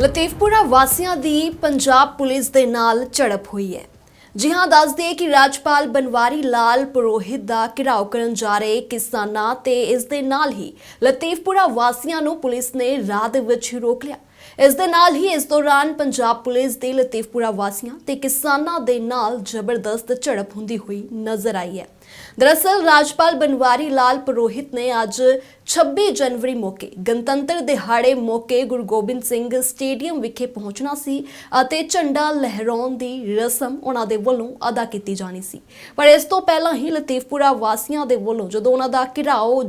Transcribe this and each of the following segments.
ਲਤੀਫਪੁਰਾ ਵਾਸੀਆਂ ਦੀ ਪੰਜਾਬ ਪੁਲਿਸ ਦੇ ਨਾਲ ਝੜਪ ਹੋਈ ਹੈ। ਜੀ ਹਾਂ, ਦੱਸ ਦਈਏ ਕਿ ਰਾਜਪਾਲ ਬਨਵਾਰੀ ਲਾਲ ਪੁਰੋਹਿਤ ਦਾ ਘਿਰਾਓ ਕਰਨ ਜਾ ਰਹੇ ਕਿਸਾਨਾਂ ਤੇ ਇਸ ਦੇ ਨਾਲ ਹੀ ਲਤੀਫਪੁਰਾ ਵਾਸੀਆਂ ਨੂੰ ਪੁਲਿਸ ਨੇ ਰਾਹ ਦੇ ਵਿੱਚ ਰੋਕ ਲਿਆ। ਇਸ ਦੇ ਨਾਲ ਹੀ ਇਸ ਦੌਰਾਨ ਪੰਜਾਬ ਪੁਲਿਸ ਦੇ ਲਤੀਫਪੁਰਾ ਵਾਸੀਆਂ ਤੇ ਕਿਸਾਨਾਂ ਦੇ ਨਾਲ ਜ਼ਬਰਦਸਤ ਝੜਪ ਹੁੰਦੀ ਹੋਈ ਨਜ਼ਰ ਆਈ ਹੈ। ਦਰਅਸਲ ਰਾਜਪਾਲ ਬਨਵਾਰੀ ਲਾਲ ਪੁਰੋਹਿਤ ਨੇ ਅੱਜ 26 ਜਨਵਰੀ ਮੌਕੇ ਗਣਤੰਤਰ ਦਿਹਾੜੇ ਮੌਕੇ ਗੁਰੂ ਗੋਬਿੰਦ ਸਿੰਘ ਸਟੇਡੀਅਮ ਵਿਖੇ ਪਹੁੰਚਣਾ ਸੀ ਅਤੇ ਝੰਡਾ ਲਹਿਰਾਉਣ ਦੀ ਰਸਮ ਉਹਨਾਂ ਦੇ ਵੱਲੋਂ ਅਦਾ ਕੀਤੀ ਜਾਣੀ ਸੀ। ਪਰ ਇਸ ਤੋਂ ਪਹਿਲਾਂ ਹੀ ਲਤੀਫਪੁਰਾ ਵਾਸੀਆਂ ਦੇ ਵੱਲੋਂ ਜਦੋਂ ਉਹਨਾਂ ਦਾ ਘਿਰਾਓ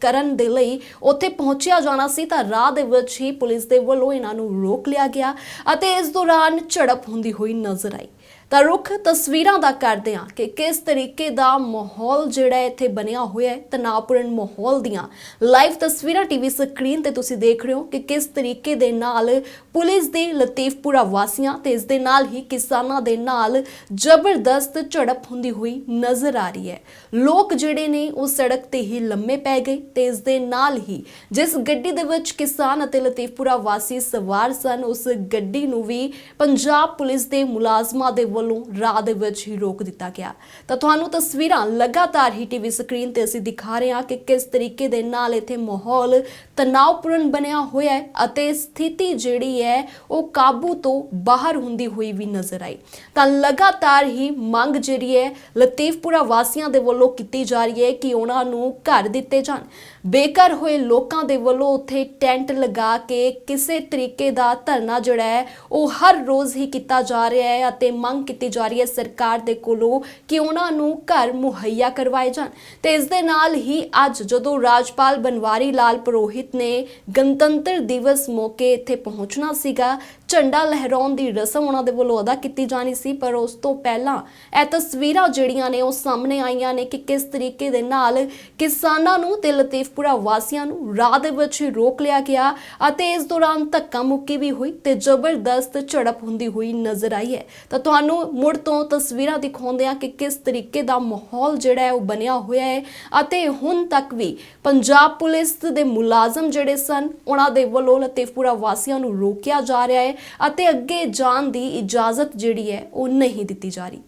ਕਰਨ ਦੇ ਲਈ ਉੱਥੇ ਪਹੁੰਚਿਆ ਜਾਣਾ ਸੀ ਤਾਂ ਰਾਹ ਦੇ ਵਿੱਚ ਹੀ ਪੁਲਿਸ ਦੇ ਵੱਲੋਂ ਇਹਨਾਂ ਨੂੰ ਰੋਕ ਲਿਆ ਗਿਆ ਅਤੇ ਇਸ ਦੌਰਾਨ ਝੜਪ ਹੁੰਦੀ ਹੋਈ ਨਜ਼ਰ ਆਈ। ਤਾਂ ਰੁੱਖ ਤਸਵੀਰਾਂ ਦਾ ਕਰਦੇ ਹਾਂ ਕਿ ਕਿਸ ਤਰੀਕੇ ਦਾ ਮਾਹੌਲ ਜਿਹੜਾ ਇੱਥੇ ਬਣਿਆ ਹੋਇਆ ਹੈ, ਤਣਾਅਪੂਰਨ ਮਾਹੌਲ ਦੀਆਂ ਲਾਈਵ ਤਸਵੀਰਾਂ ਟੀਵੀ ਸਕਰੀਨ ਤੇ ਤੁਸੀਂ ਦੇਖ ਰਹੇ ਹੋ ਕਿ ਕਿਸ ਤਰੀਕੇ ਦੇ ਨਾਲ ਪੁਲਿਸ ਦੇ ਲਤੀਫਪੁਰਾ ਵਾਸੀਆਂ ਤੇ ਇਸ ਦੇ ਨਾਲ ਹੀ ਕਿਸਾਨਾਂ ਦੇ ਨਾਲ ਜ਼ਬਰਦਸਤ ਝੜਪ ਹੁੰਦੀ ਹੋਈ ਨਜ਼ਰ ਆ ਰਹੀ ਹੈ। ਲੋਕ ਜਿਹੜੇ ਨੇ ਉਹ ਸੜਕ ਤੇ ਹੀ ਲੰਮੇ ਪੈ ਗਏ ਤੇ ਇਸ ਦੇ ਨਾਲ ਹੀ ਜਿਸ ਗੱਡੀ ਦੇ ਵਿੱਚ ਕਿਸਾਨ ਅਤੇ ਲਤੀਫਪੁਰਾ ਵਾਸੀ ਸਵਾਰ ਸਨ, ਉਸ ਗੱਡੀ ਨੂੰ ਵੀ ਪੰਜਾਬ ਪੁਲਿਸ ਦੇ ਮੁਲਾਜ਼ਮਾਂ ਦੇ ਵੱਲੋਂ ਰਾਹ ਦੇ ਵਿੱਚ ਹੀ ਰੋਕ ਦਿੱਤਾ ਗਿਆ। ਤਾਂ ਤੁਹਾਨੂੰ ਤਸਵੀਰਾਂ ਲਗਾਤਾਰ ਹੀ ਟੀਵੀ ਸਕਰੀਨ ਤੇ ਅਸੀਂ ਦਿਖਾ ਰਹੇ ਹਾਂ ਕਿ ਕਿਸ ਤਰੀਕੇ ਦੇ ਨਾਲ ਇੱਥੇ ਮਾਹੌਲ ਤਣਾਅਪੂਰਨ ਬਣਿਆ ਹੋਇਆ ਹੈ ਅਤੇ ਸਥਿਤੀ ਜਿਹੜੀ ਹੈ, ਉਹ ਕਾਬੂ ਤੋਂ ਬਾਹਰ ਹੁੰਦੀ ਹੋਈ ਵੀ ਨਜ਼ਰ ਆਈ। ਤਾਂ ਲਗਾਤਾਰ ਹੀ ਮੰਗ ਜਿਹੜੀ ਹੈ, ਲਤੀਫਪੁਰਾ ਵਾਸੀਆਂ ਦੇ ਵੱਲੋਂ ਕੀਤੀ ਜਾ ਰਹੀ ਹੈ ਕਿ ਉਹਨਾਂ ਨੂੰ ਘਰ ਦਿੱਤੇ ਜਾਣ। ਬੇਘਰ ਹੋਏ ਲੋਕਾਂ ਦੇ ਵੱਲੋਂ ਉੱਥੇ ਟੈਂਟ ਲਗਾ ਕੇ ਕਿਸੇ ਤਰੀਕੇ ਦਾ ਧਰਨਾ ਜਿਹੜਾ ਹੈ, ਉਹ ਹਰ ਰੋਜ਼ ਹੀ ਕੀਤਾ ਜਾ ਰਿਹਾ ਹੈ ਅਤੇ ਮੰਗ ਕੀਤੀ ਜਾ ਰਹੀ ਹੈ ਸਰਕਾਰ ਦੇ ਕੋਲੋਂ ਕਿ ਉਹਨਾਂ ਨੂੰ ਘਰ ਮੁਹੱਈਆ ਕਰਵਾਏ ਜਾਣ। ਤੇ ਇਸ ਦੇ ਨਾਲ ਹੀ ਅੱਜ ਜਦੋਂ ਰਾਜਪਾਲ ਬਨਵਾਰੀ ਲਾਲ ਪੁਰੋਹਿਤ ਨੇ ਗਣਤੰਤਰ ਦਿਵਸ ਮੌਕੇ ਇੱਥੇ ਪਹੁੰਚਣਾ ਸੀਗਾ, ਝੰਡਾ ਲਹਿਰਾਉਣ ਦੀ ਰਸਮ ਉਹਨਾਂ ਦੇ ਵੱਲੋਂ ਅਦਾ ਕੀਤੀ ਜਾਣੀ ਸੀ, ਪਰ ਉਸ ਤੋਂ ਪਹਿਲਾਂ ਇਹ ਤਸਵੀਰਾਂ ਜਿਹੜੀਆਂ ਨੇ ਉਹ ਸਾਹਮਣੇ ਆਈਆਂ ਨੇ ਕਿ ਕਿਸ ਤਰੀਕੇ ਦੇ ਨਾਲ ਕਿਸਾਨਾਂ ਨੂੰ ਤੇ ਲਤੀਫਪੁਰਾ ਵਾਸੀਆਂ ਨੂੰ ਰਾਹ ਦੇ ਵਿੱਚ ਹੀ ਰੋਕ ਲਿਆ ਗਿਆ ਅਤੇ ਇਸ ਦੌਰਾਨ ਧੱਕਾ ਮੁੱਕੀ ਵੀ ਹੋਈ ਤੇ ਜ਼ਬਰਦਸਤ ਝੜਪ ਹੁੰਦੀ ਹੋਈ ਨਜ਼ਰ ਆਈ ਹੈ। ਤਾਂ ਤੁਹਾਨੂੰ ਤੁਹਾਨੂੰ ਮੁੜ ਤੋਂ ਤਸਵੀਰਾਂ ਦਿਖਾਉਂਦੇ ਆ ਕਿ ਕਿਸ ਤਰੀਕੇ ਦਾ ਮਾਹੌਲ ਜਿਹੜਾ ਹੈ ਉਹ ਬਣਿਆ ਹੋਇਆ ਹੈ ਅਤੇ ਹੁਣ ਤੱਕ ਵੀ ਪੰਜਾਬ ਪੁਲਿਸ ਦੇ ਮੁਲਾਜ਼ਮ ਜਿਹੜੇ ਸਨ, ਉਹਨਾਂ ਦੇ ਵੱਲੋਂ ਲਤੀਫਪੁਰਾ ਵਾਸੀਆਂ ਨੂੰ ਰੋਕਿਆ ਜਾ ਰਿਹਾ ਹੈ ਅਤੇ ਅੱਗੇ ਜਾਣ ਦੀ ਇਜਾਜ਼ਤ ਜਿਹੜੀ ਹੈ ਉਹ ਨਹੀਂ ਦਿੱਤੀ ਜਾ ਰਹੀ।